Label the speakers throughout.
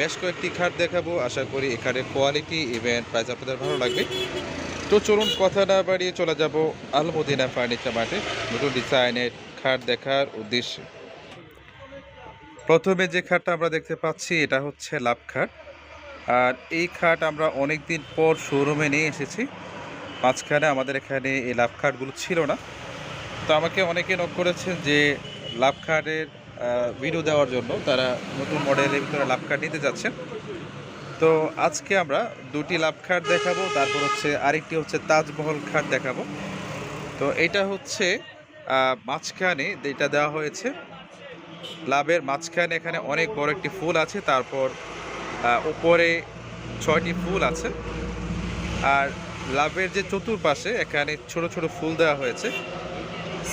Speaker 1: বেশ কয়েকটি খাট দেখাবো। আশা করি এখানে কোয়ালিটি ইভেন্ট প্রাইস আপনাদের ভালো লাগবে। তো চলুন কথা না বাড়িয়ে চলে যাব আলমদিনা ফার্নিচার মার্টে নতুন ডিজাইনের খাট দেখার উদ্দেশ্যে। প্রথমে যে খাটটা আমরা দেখতে পাচ্ছি, এটা হচ্ছে লাভ খাট। আর এই খাট আমরা অনেক দিন পর শোরুমে নিয়ে এসেছি। মাঝখানে আমাদের এখানে এই লাভ খাটগুলো ছিল না। তো আমাকে অনেকে নক করেছেন যে, লাভ খাটের ভিডিও দেওয়ার জন্য তারা নতুন মডেলের ভিতরে লাভ কার্ড নিতে যাচ্ছেন। তো আজকে আমরা দুটি লাভ কার্ড দেখাবো, তারপর হচ্ছে আরেকটি হচ্ছে তাজমহল খাট দেখাবো। তো এটা হচ্ছে মাঝখানে যেটা দেওয়া হয়েছে, লাভের মাঝখানে এখানে অনেক বড় একটি ফুল আছে, তারপর উপরে ছয়টি ফুল আছে। আর লাভের যে চতুর্পাশে এখানে ছোট ছোট ফুল দেওয়া হয়েছে।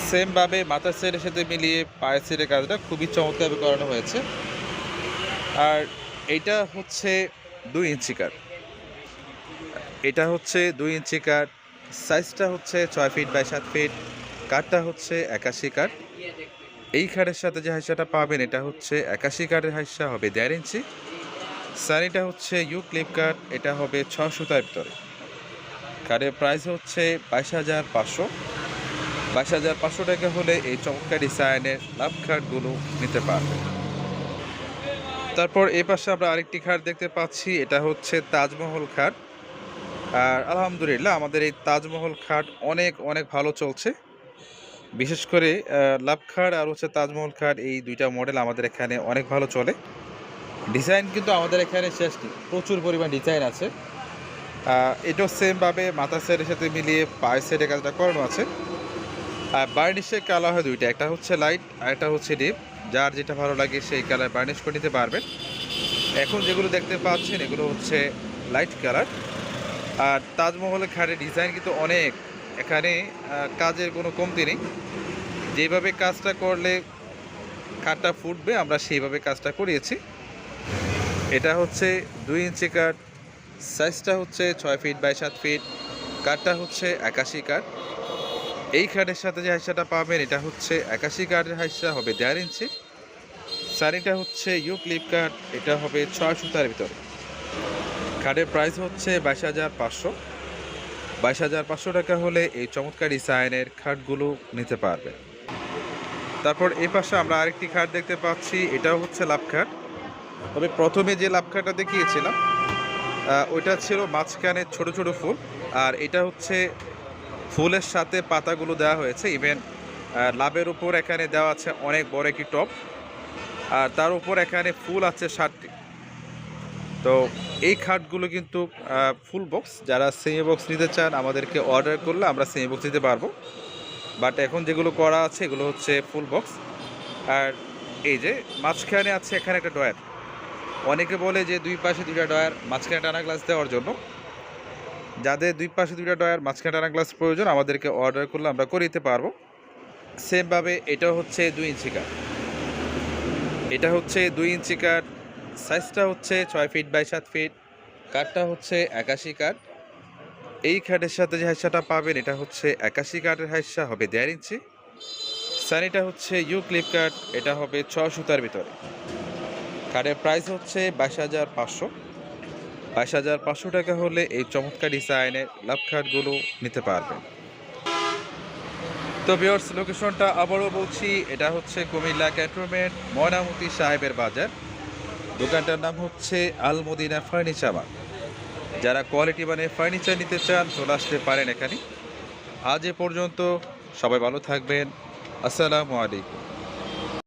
Speaker 1: সেমভাবে মাথার সেটের সাথে মিলিয়ে পায়ের সেটের কাজটা খুবই চমৎকারভাবে করানো হয়েছে। আর এইটা হচ্ছে দুই ইঞ্চি কাঠ। এটা হচ্ছে দুই ইঞ্চি কাঠ, সাইজটা হচ্ছে ছয় ফিট বাই সাত ফিট, কাঠটা হচ্ছে একাশি কাঠ। এই কাঠের সাথে যে হাইসাটা পাবেন, এটা হচ্ছে একাশি কাঠের হাইসা, হবে দেড় ইঞ্চি। সানিটা হচ্ছে ইউ ক্লিপ কাঠ, এটা হবে ছশো তার ভিতরে। কাঠের প্রাইস হচ্ছে বাইশ হাজার পাঁচশো। বাইশ হাজার পাঁচশো টাকা হলে এই চমৎকার ডিজাইনের লাভ খাটগুলো নিতে পারবে। তারপর এই পাশে আমরা আরেকটি খাট দেখতে পাচ্ছি, এটা হচ্ছে তাজমহল খাট আর আলহামদুলিল্লাহ আমাদের এই তাজমহল খাট অনেক অনেক ভালো চলছে। বিশেষ করে লাভ খাট আর হচ্ছে তাজমহল খাট এই দুইটা মডেল আমাদের এখানে অনেক ভালো চলে। ডিজাইন কিন্তু আমাদের এখানে শেষ নেই, প্রচুর পরিমাণ ডিজাইন আছে। এটাও সেমভাবে মাথা সেটের সাথে মিলিয়ে পায়ে সেটের কাজটা করানো আছে। বার্নিশের কালার হয় দুইটা, একটা হচ্ছে লাইট আর একটা হচ্ছে ডিপ যার যেটা ভালো লাগে সেই কালার বার্নিশ করে নিতে পারবেন। এখন যেগুলো দেখতে পাচ্ছেন, এগুলো হচ্ছে লাইট কালার আর তাজমহলের খাটের ডিজাইন কিন্তু অনেক। এখানে কাজের কোনো কমতি নেই। যেভাবে কাজটা করলে খাটটা ফুটবে, আমরা সেইভাবে কাজটা করিয়েছি। এটা হচ্ছে দুই ইঞ্চি কাঠ। সাইজটা হচ্ছে ছয় ফিট বাই সাত ফিট কাঠটা হচ্ছে একাশি কাঠ। এই কার্ডের সাথে যে হাইসাটা পাবেন, এটা হচ্ছে একাশি কার্ডের হাইসা, হবে দেড় ইঞ্চি। সানিটা হচ্ছে ইউ ক্লিপ এটা হবে ছয় সুতার ভিতরে। কার্ডের প্রাইস হচ্ছে বাইশ হাজার পাঁচশো। বাইশ হাজার পাঁচশো টাকা হলে এই চমৎকার ডিজাইনের খাটগুলো নিতে পারবেন। তারপর এই পাশে আমরা আরেকটি খাট দেখতে পাচ্ছি, এটাও হচ্ছে লাভ খাট। তবে প্রথমে যে লাভ খাটটা দেখিয়েছিলাম ওইটা ছিল মাঝখানে ছোট ছোট ফুল, আর এটা হচ্ছে ফুলের সাথে পাতাগুলো দেওয়া হয়েছে। ইভেন লাভের উপর এখানে দেওয়া আছে অনেক বড় একটি টপ আর তার উপর এখানে ফুল আছে ষাটটি। তো এই খাটগুলো কিন্তু ফুল বক্স। যারা সেমি বক্স নিতে চান, আমাদেরকে অর্ডার করলে আমরা সেমি বক্স দিতে পারব। বাট এখন যেগুলো করা আছে, এগুলো হচ্ছে ফুল বক্স। আর এই যে মাঝখানে আছে এখানে একটা ডয়ার অনেকে বলে যে দুই পাশে দুইটা ডয়ার মাঝখানে টানা গ্লাস দেওয়ার জন্য। যাদের দুই পাশে দুইটা ডয়ার মাঝখানে টানা গ্লাস প্রয়োজন, আমাদেরকে অর্ডার করলে আমরা করে দিতে পারব। সেমভাবে এটা হচ্ছে দুই ইঞ্চি কাঠ এটা হচ্ছে দুই ইঞ্চি কাঠ সাইজটা হচ্ছে ছয় ফিট বাই সাত ফিট কাঠটা হচ্ছে একাশি কাঠ এই কাঠের সাথে যে হাইসাটা পাবেন, এটা হচ্ছে একাশি কাঠের হাইসা, হবে দেড় ইঞ্চি। সানিটা হচ্ছে ইউ ক্লিপ কাঠ এটা হবে ছ সুতার ভিতরে। কাঠের প্রাইস হচ্ছে বাইশ হাজার পাঁচশো। বাইশ হাজার পাঁচশো টাকা হলে এই চমৎকার ডিজাইনের লাভ কার্ডগুলো নিতে পারবেন তো বিয়ার্স লোকেশনটা আবারও বলছি, এটা হচ্ছে কুমিল্লা ক্যান্টনমেন্ট, ময়নামতি সাহেবের বাজার। দোকানটার নাম হচ্ছে আলমদিনা ফার্নিচার যারা কোয়ালিটি মানে ফার্নিচার নিতে চান, চলে আসতে পারেন এখানে। আজ এ পর্যন্ত সবাই ভালো থাকবেন। আসসালামু আলাইকুম।